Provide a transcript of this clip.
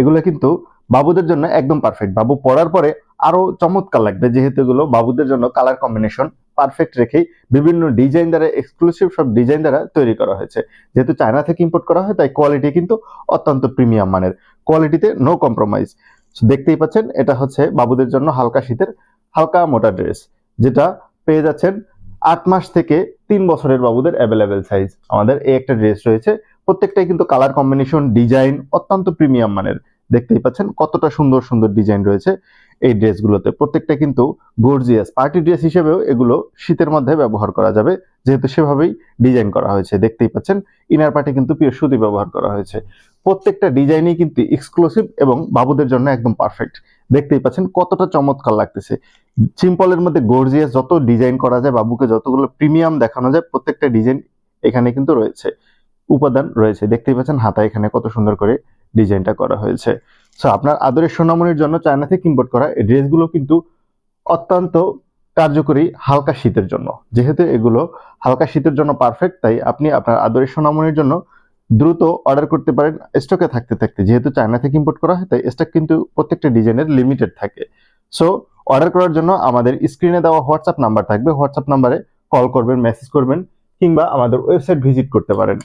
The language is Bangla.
এগুলো কিন্তু বাবুদের জন্য একদম পারফেক্ট বাবু পরার পরে আরও চমৎকার লাগবে, যেহেতু এগুলো বাবুদের জন্য কালার কম্বিনেশন পারফেক্ট রেখেই বিভিন্ন ডিজাইন দ্বারা এক্সক্লুসিভ সব ডিজাইন দ্বারা তৈরি করা হয়েছে। যেহেতু চায়না থেকে ইম্পোর্ট করা হয়, তাই কোয়ালিটি কিন্তু অত্যন্ত প্রিমিয়াম মানের। কোয়ালিটিতে নো কম্প্রোমাইজ দেখতেই পাচ্ছেন, এটা হচ্ছে বাবুদের জন্য হালকা শীতের হালকা মোটা ড্রেস যেটা পেয়ে যাচ্ছেন আট মাস থেকে তিন বছরের বাবুদের অ্যাভেলেবেল সাইজ আমাদের এই একটা ড্রেস রয়েছে, প্রত্যেকটাই কিন্তু কালার কম্বিনেশন ডিজাইন অত্যন্ত প্রিমিয়াম মানের। দেখতেই পাচ্ছেন কতটা সুন্দর সুন্দর ডিজাইন রয়েছে এই ড্রেসগুলোতে। প্রত্যেকটা কিন্তু গর্জিয়াস পার্টি ড্রেস হিসেবেও এগুলো শীতের মধ্যে ব্যবহার করা যাবে, যেহেতু সেভাবেই ডিজাইন করা হয়েছে। দেখতেই পাচ্ছেন ইনার পার্টে কিন্তু পিওর সুতি ব্যবহার করা হয়েছে। প্রত্যেকটা ডিজাইনই কিন্তু এক্সক্লুসিভ এবং বাবুদের জন্য একদম পারফেক্ট দেখতেই পাচ্ছেন কতটা চমৎকার লাগতেছে। সিম্পলের মধ্যে গর্জিয়াস যত ডিজাইন করা যায়, বাবুকে যতগুলো প্রিমিয়াম দেখানো যায়, প্রত্যেকটা ডিজাইন এখানে কিন্তু রয়েছে। উপাদান রয়েছে। দেখতেই পাচ্ছেন হাতা এখানে কত সুন্দর করে ডিজাইনটা করা হয়েছে। সো আপনার আদরের সোনামনির জন্য চায়না থেকে ইম্পোর্ট করা এই ড্রেসগুলো কিন্তু অত্যন্ত কার্যকরী হালকা শীতের জন্য। যেহেতু এগুলো হালকা শীতের জন্য পারফেক্ট তাই আপনি আপনার আদরের সোনামনির জন্য দ্রুত অর্ডার করতে পারেন স্টকে থাকতে থাকতে। যেহেতু চায়না থেকে ইম্পোর্ট করা হয়, তাই স্টক কিন্তু প্রত্যেকটা ডিজাইনের লিমিটেড থাকে। সো অর্ডার করার জন্য আমাদের স্ক্রিনে দেওয়া হোয়াটসঅ্যাপ নাম্বার থাকবে। হোয়াটসঅ্যাপ নাম্বারে কল করবেন মেসেজ করবেন, কিংবা আমাদের ওয়েবসাইট ভিজিট করতে পারেন।